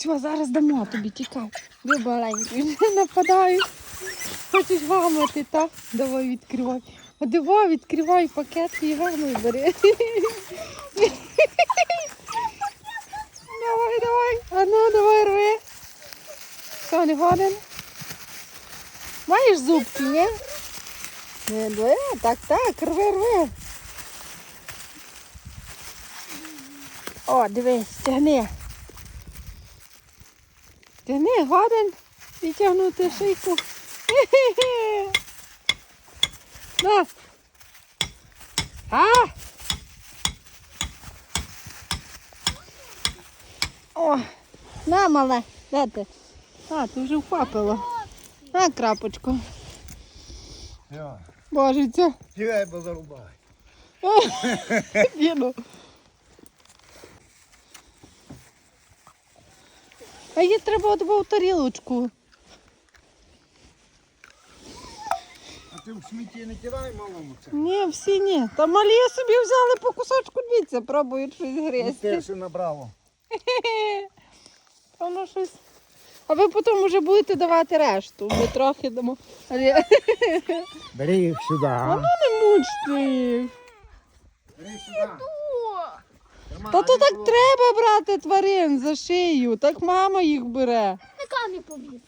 Все, зараз дамо тобі, тікай. Ви маленький, нападають. Хочеш гамати, так? Давай відкривай. А давай, відкривай пакет і гамай бери. Давай, давай. А ну, давай рви. Що, не годен? Маєш зубки, ні? Не, рви, так, так, рви, рви. О, дивись, тягни. Тягни, годен відтягнути шийку. Хе-хе-хе. На. А! О, на, мале, де ти? А, ти вже впапило. На, крапочку. Божиця. треба зарубай. Діду. А їй треба в тарілочку. А ти в смітті не кидай малому це. Ні, всі ні. Та малі собі взяли по кусочку дивіться, пробують щось Ну, гризти. ти набрало. Воно щось. А ви потім вже будете давати решту. Ми трохи дамо. Бери їх сюди. а ну не мучте їх. Бери сюди. Та то так треба брати тварин за шию. Так мама їх бере. Така не повісила.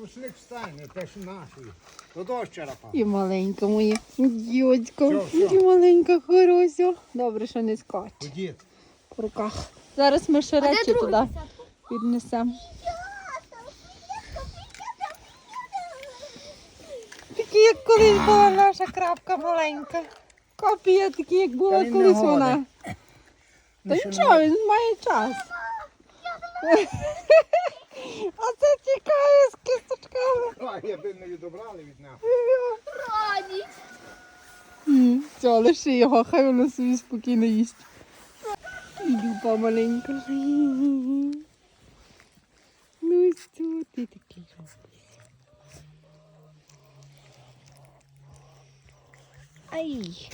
Рушник встане, те що наші. То дощ черепа. І маленька моя. Всьо, всьо. І маленька Хорося. Добре, що не скаче Ходіть. в руках. Зараз ми ще речі туди віднесемо. Такі, як колись була наша крапка маленька. Копія такі, як була Та він не колись годен. Та нічого, він має час. А це тікає з кісточками. А, я би не відобрали від нас. Раді. М, Все, лиши його, хай воно собі спокійно їсть. І дупа маленька. Ну що ти такий робиш? Ай.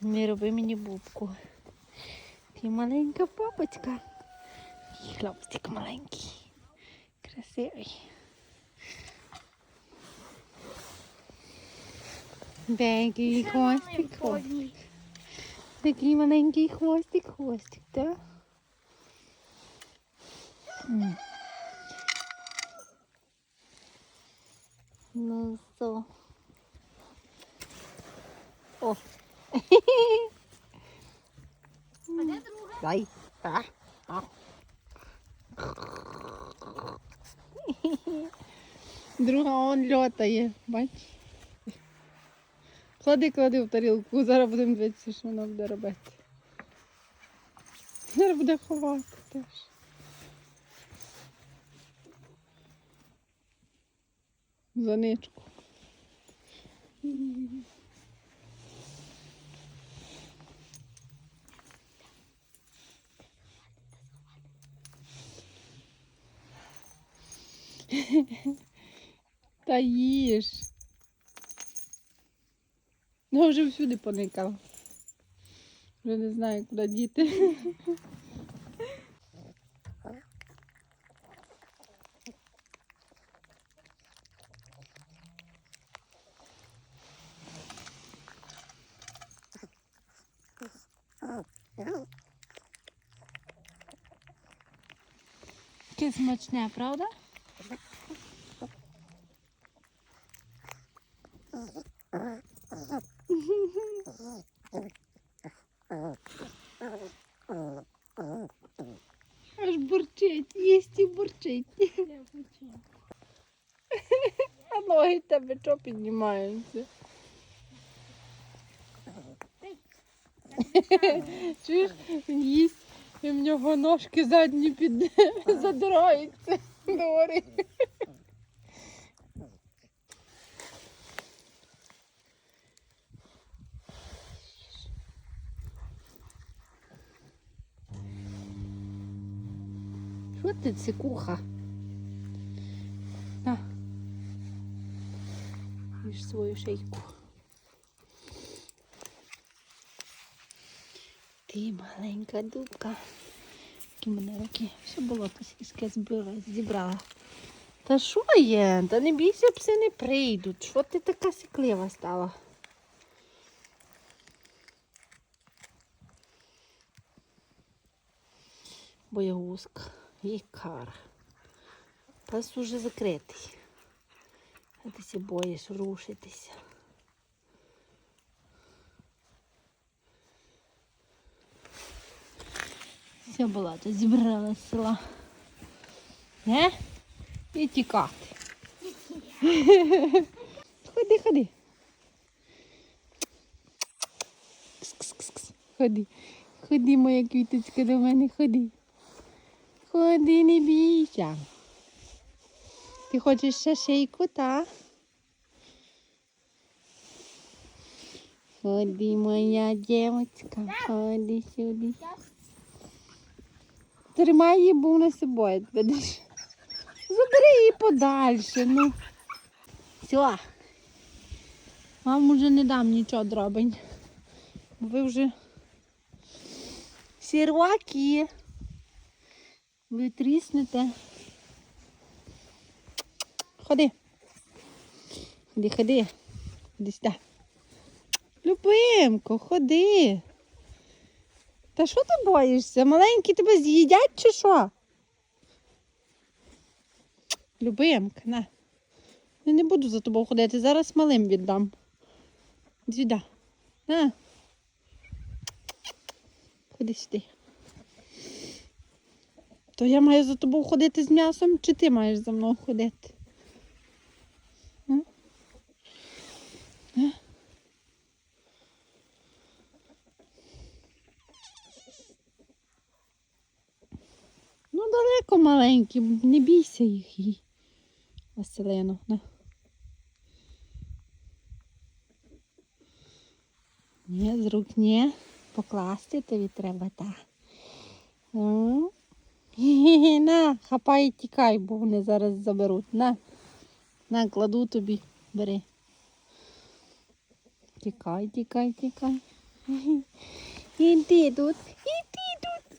Не роби мені бубку. Ти маленька папочка. І хлопчик маленький. Красивий. Такий хвостик, хвостик. Такий маленький хвостик, хвостик, так? М. Ну що? О. А де друга? Дай. А. А. Друга он льотає, бач. Клади, клади в тарілку, зараз будемо дивитися, що вона буде робити. Зараз буде ховати теж. Заничку. Та їж. Ну, вже всюди поникав. Вже не знаю, куди діти. Яке смачне, правда? Аж бурчить, їсть і бурчить. А ноги тебе що піднімаються? Чуєш, він їсть, і в нього ножки задні під задираються догори. Що ти цикуха? На. Їж свою шейку. Ти маленька дубка. Такі мене руки. Все було то сільське збила, зібрала. Та що є? Та не бійся, пси не прийдуть. Що ти така сіклива стала? Боягузка І кара. Пес уже закритий. А ти ся боїш рушитися. Все була, то зібрала села. Не? І тікати. Ходи, ходи. Кс-кс-кс-кс. Ходи. Ходи, моя квіточка до мене, ходи. Ходи, бійся. Ти хочеш ще шейку, та? Ходи, моя дівчинка, ходи сюди. Тримай її, бо вона собою ведеш. Забери її подальше, ну. Все. Вам уже не дам нічого дробень. Ви вже сірваки. Ви тріснете. Ходи. Ходи, ходи. Ходи сюди. Любимко, ходи. Та що ти боїшся? Маленькі тебе з'їдять чи що? Любимка, на. Я не буду за тобою ходити, зараз малим віддам. Звіда. На. Ходи сюди. То я маю за тобою ходити з м'ясом, чи ти маєш за мною ходити? Ну, далеко маленькі, не бійся їх. їй. Василино. Ні, з рук ні. Покласти тобі треба, так. На, хапай і тікай, бо вони зараз заберуть. На, на, кладу тобі, бери. Тікай, тікай, тікай. Іди тут, іди тут.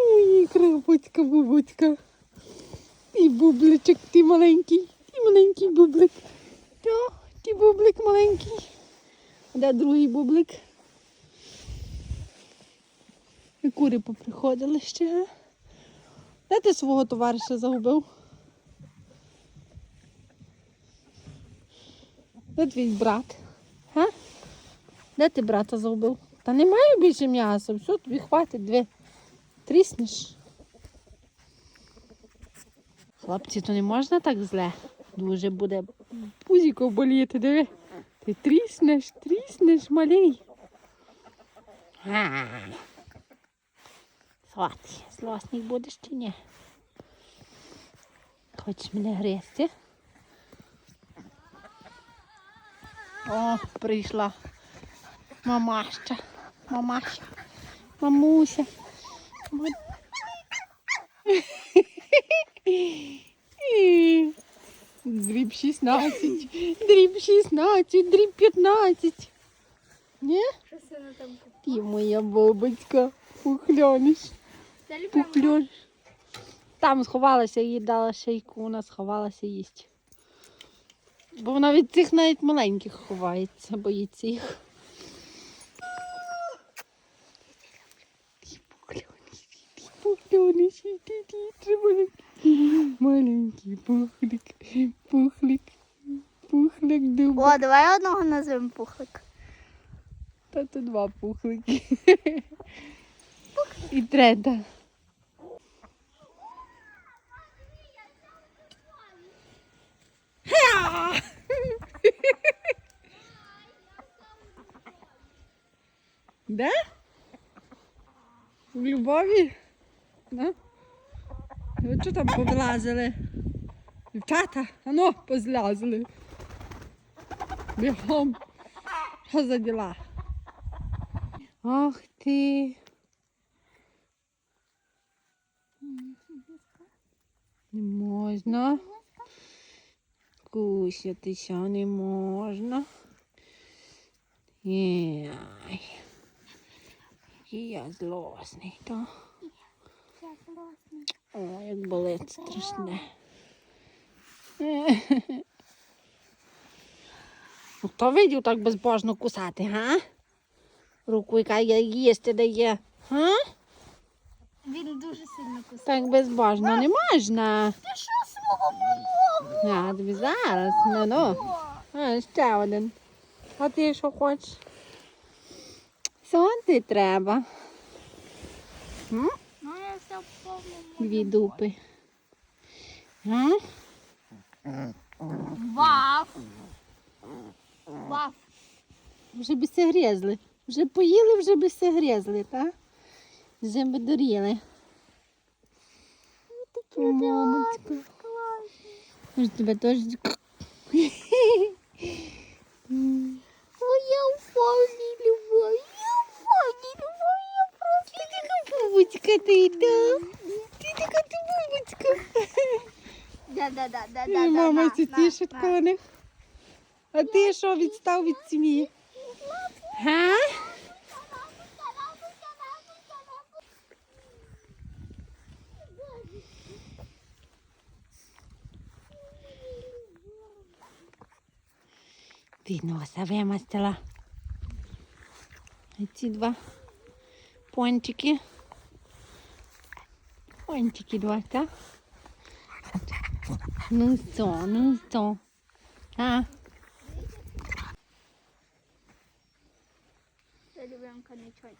Мої крапочка, бубочка. І бубличок, ти маленький, ти маленький бублик. Та, ти бублик маленький. А де другий бублик? І кури поприходили ще. Де ти свого товариша загубив? Де твій брат? Га? Де ти брата загубив? Та немає більше м'яса, все, тобі хватить дві. Тріснеш. Хлопці, то не можна так зле. Дуже буде пузіко боліти, диви. Ти тріснеш, тріснеш, малий. Свати, злосник будеш чи ні? Хочеш мене гризти? О, прийшла мамаща, мамаща, мамуся. Дріб 16, дріб 16, дріб 15. Ні? Ти моя бабочка, пухляниш, Це Там сховалася, їй дала шейку, вона сховалася їсть. Бо вона від цих навіть маленьких ховається, боїться їх. Маленький пухлик, пухлик, пухлик дуба. О, давай одного назвемо пухлик. Та тут два пухлики. І. Ха! Де? В любові? Ну? Ви що там повилазили? Дівчата, ану, позлазили. Бігом. Що за діла? Ах ти. Не можна. Кусятися не можна. Єй. Я злосний, то. класний. О, як болить страшне. Ну, Хто видів так безбожно кусати, га? Руку, яка їсти дає. Га? Він дуже сильно кусає. Так безбожно не можна. Ти що Я тобі зараз. Ну, ну. А, ще один. А ти що хочеш? Сонти треба. М? Ну, все повному. Дві дупи. М? Ваф. Ваф. Вже би се грізли. Вже поїли, вже би се грізли, так? Вже би доріли. О, Мамочка. Може тебе теж. Ой, я повній любові. Я повній любові. Я просто Ти така бубочка ти, да? Ти така ти бубочка. Да, да, да, да, І да, Мама на, тішить на. А ти що відстав від сім'ї? Га? Ти носа вимастила. І ці два пончики. Пончики два, так? Ну що, ну що? А? Я любимка нічого.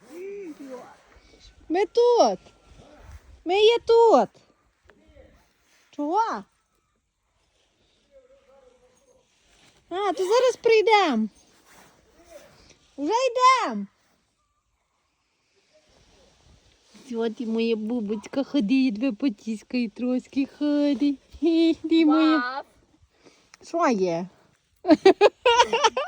Ми тут. Ми є тут. Чого? А, то зараз прийдемо. Вже йдемо. От і моя бубочка ходить, две потіскає трошки ходить. Що є?